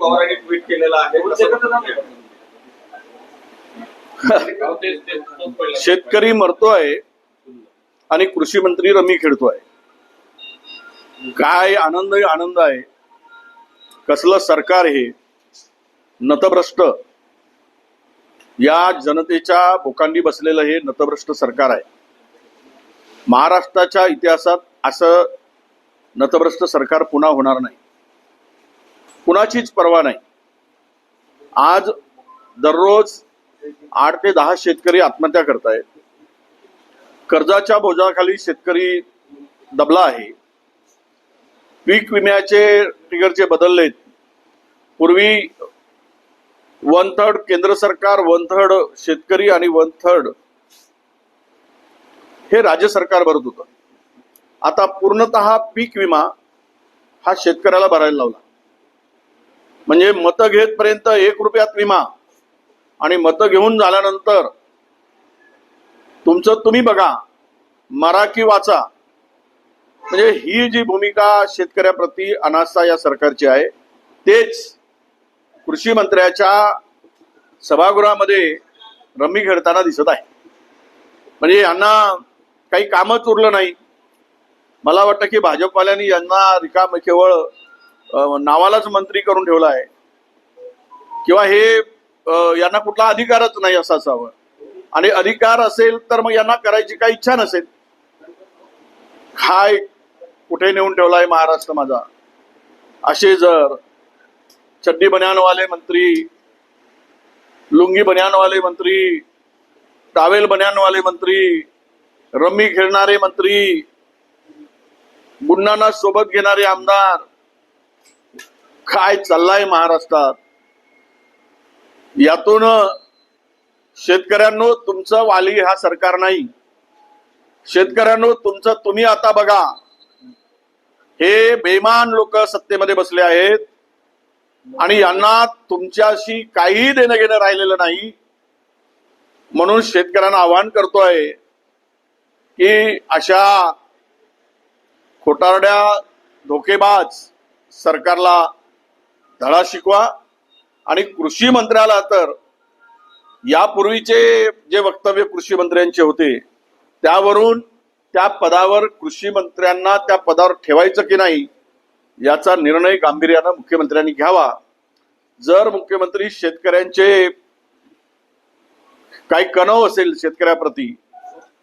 पवारांनी ट्विट केलेलं आहे. शेतकरी मरतोय आणि कृषी मंत्री रमी खेळतोय काय आनंद आनंद आहे. कसलं सरकार हे? नतभ्रष्ट. या जनतेच्या बोकांडी बसलेलं हे नतभ्रष्ट सरकार आहे. महाराष्ट्राच्या इतिहासात असं नतभ्रष्ट सरकार पुन्हा होणार नाही. कुणाचीच पर्वा नाही. आज दररोज आठ ते दहा शेतकरी आत्महत्या करतायत. कर्जाच्या बोजाखाली शेतकरी दबला आहे. पीक विम्याचे ट्रिगरचे बदललेत. पूर्वी वन थर्ड केंद्र सरकार वन थर्ड शेतकरी आणि वन थर्ड हे राज्य सरकार भरत होतं. आता पूर्णतः पीक विमा हा शेतकऱ्याला भरायला लावला. म्हणजे मतं घेतपर्यंत एक रुपयात विमा. आणि मतं घेऊन झाल्यानंतर तुमचं तुम्ही बघा मरा की वाचा. म्हणजे ही जी भूमिका शेतकऱ्याप्रती अनास्था या सरकारची आहे तेच कृषी मंत्र्याच्या सभागृहामध्ये रम्मी खेळताना दिसत आहे. म्हणजे यांना काही कामच उरलं नाही. मला वाटतं की भाजपवाल्यांनी यांना रिकाम केवळ नावालाच मंत्री करून ठेवला आहे. किंवा हे यांना कुठला अधिकारच नाही असं असावं. आणि अधिकार असेल तर मग यांना करायची काही इच्छा नसेल. काय कुठे नेऊन ठेवलाय महाराष्ट्र माझा? असे जर चड्डी बन्यानवाले मंत्री लुंगी बन्यानवाले मंत्री टावेल बन्यानवाले मंत्री रम्मी खेळणारे मंत्री गुंडांना सोबत घेणारे आमदार काय चाललाय महाराष्ट्रात? यातून शेतकऱ्यांनो तुमचं वाली हा सरकार नाही. शेतकऱ्यांनो तुमचं तुम्ही आता बघा. हे बेमान लोक सत्तेमध्ये बसले आहेत. आणि यांना तुमच्याशी काही देणं घेणं राहिलेलं नाही. म्हणून शेतकऱ्यांना आवाहन करतोय की अशा खोटारड्या धोकेबाज सरकारला धडा शिकवा. आणि कृषी मंत्र्याला तर यापूर्वीचे जे वक्तव्य कृषी मंत्र्यांचे होते त्यावरून त्या पदावर कृषी मंत्र्यांना त्या पदावर ठेवायचं की नाही याचा निर्णय गांभीर्यानं मुख्यमंत्र्यांनी घ्यावा. जर मुख्यमंत्री शेतकऱ्यांचे काही कणव असेल शेतकऱ्याप्रती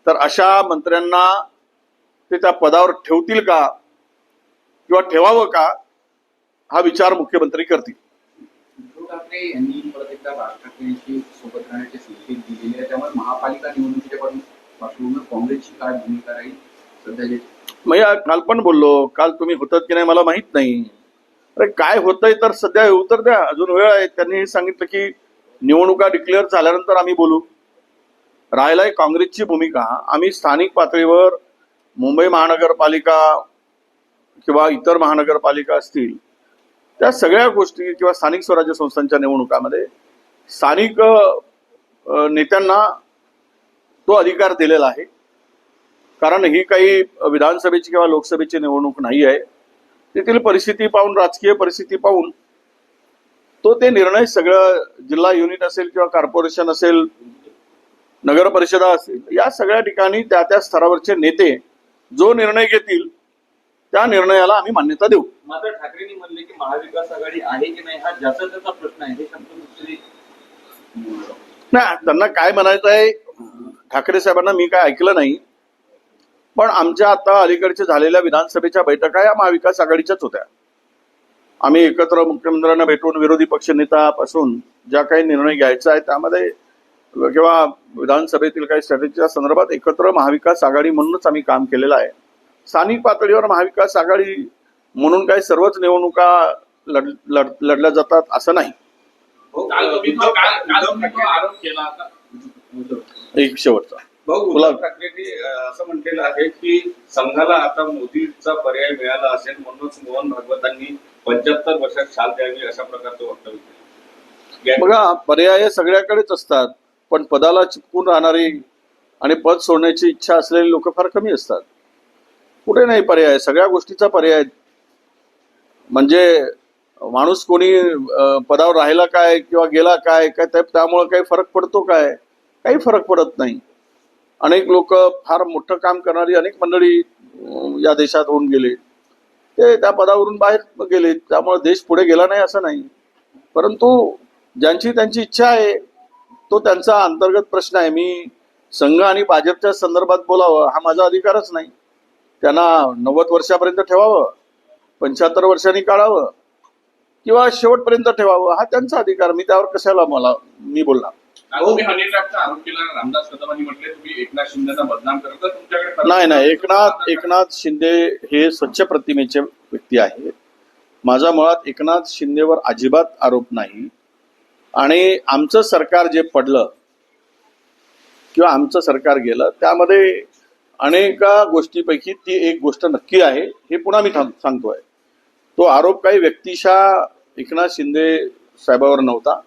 तर अशा मंत्र्यांना ते त्या पदावर ठेवतील का? किंवा ठेवावं का? हा विचार मुख्यमंत्री करतील. या काल पण बोललो काल तुम्ही होतात की नाही मला माहीत नाही. अरे काय होतंय तर सध्या उत्तर द्या. अजून वेळ आहे. त्यांनी हे सांगितलं की निवडणुका डिक्लेअर झाल्यानंतर आम्ही बोलू. राहिलाय काँग्रेसची भूमिका. आम्ही स्थानिक पातळीवर मुंबई महानगरपालिका किंवा इतर महानगरपालिका असतील त्या सगळ्या गोष्टी किंवा स्थानिक स्वराज्य संस्थांच्या निवडणुकामध्ये स्थानिक नेत्यांना तो अधिकार दिलेला आहे. कारण ही काही विधानसभेची किंवा लोकसभेची निवडणूक नाही आहे. तेथील परिस्थिती पाहून राजकीय परिस्थिती पाहून तो ते निर्णय सगळं जिल्हा युनिट असेल किंवा कॉर्पोरेशन असेल नगर परिषदा असेल या सगळ्या ठिकाणी त्या त्या स्तरावरचे नेते जो निर्णय घेतील त्या निर्णयाला आम्ही मान्यता देऊ. मात्र ठाकरेंनी म्हणले की महाविकास आघाडी आहे की नाही हा ज्याचा त्याचा प्रश्न आहे हे शब्द नाही त्यांना काय म्हणायचं आहे ठाकरे साहेबांना मी काय ऐकलं नाही पण आमच्या आता अलीकडच्या झालेल्या विधानसभेच्या बैठका या महाविकास आघाडीच्याच होत्या. आम्ही एकत्र मुख्यमंत्र्यांना भेटून विरोधी पक्षनेतापासून ज्या काही निर्णय घ्यायचा आहे त्यामध्ये किंवा विधानसभेतील काही स्ट्रॅटेजीच्या संदर्भात एकत्र महाविकास आघाडी म्हणूनच आम्ही काम केलेलं आहे. स्थानिक पातळीवर महाविकास आघाडी म्हणून काही सर्वच निवडणुका लढ लढ लढल्या जातात असं नाही. एक शेवटचा. असं म्हटलेलं आहे की संघाला आता मोदीचा पर्याय मिळाला असेल म्हणूनच मोहन भागवतांनी पंच्याहत्तर वर्षात शाल द्यावी अशा प्रकारचं वक्तव्य केलं. बघा पर्याय सगळ्याकडेच असतात पण पदाला चिपकून राहणारी आणि पद सोडण्याची इच्छा असलेली लोक फार कमी असतात. कुठे नाही पर्याय सगळ्या गोष्टीचा पर्याय. म्हणजे माणूस कोणी पदावर राहिला काय किंवा गेला काय काय त्यामुळं काही फरक पडतो काय? काही फरक पडत नाही. अनेक लोक फार मोठं काम करणारी अनेक मंडळी या देशात होऊन गेले. ते त्या पदावरून बाहेर गेले त्यामुळे देश पुढे गेला नाही असं नाही. परंतु ज्यांची त्यांची इच्छा आहे तो त्यांचा अंतर्गत प्रश्न आहे. मी संघ आणि भाजपच्या संदर्भात बोलावं हा माझा अधिकारच नाही. त्यांना नव्वद वर्षापर्यंत ठेवावं पंच्याहत्तर वर्षांनी काढावं किंवा शेवटपर्यंत ठेवावं हा त्यांचा अधिकार. मी त्यावर कशाला मला मी खरं- नाही नाही. एकनाथ एकनाथ शिंदे हे स्वच्छ प्रतिमेचे व्यक्ती आहेत. माझा मुळात एकनाथ शिंदेवर अजिबात आरोप नाही. आणि आमचं सरकार जे पडलं किंवा आमचं सरकार गेलं त्यामध्ये अनेका गोष्टीपैकी ती एक गोष्ट नक्की आहे हे पुन्हा मी सांगतो सांगतोय. तो आरोप काही व्यक्तिशा एकनाथ शिंदे साहेबावर नव्हता.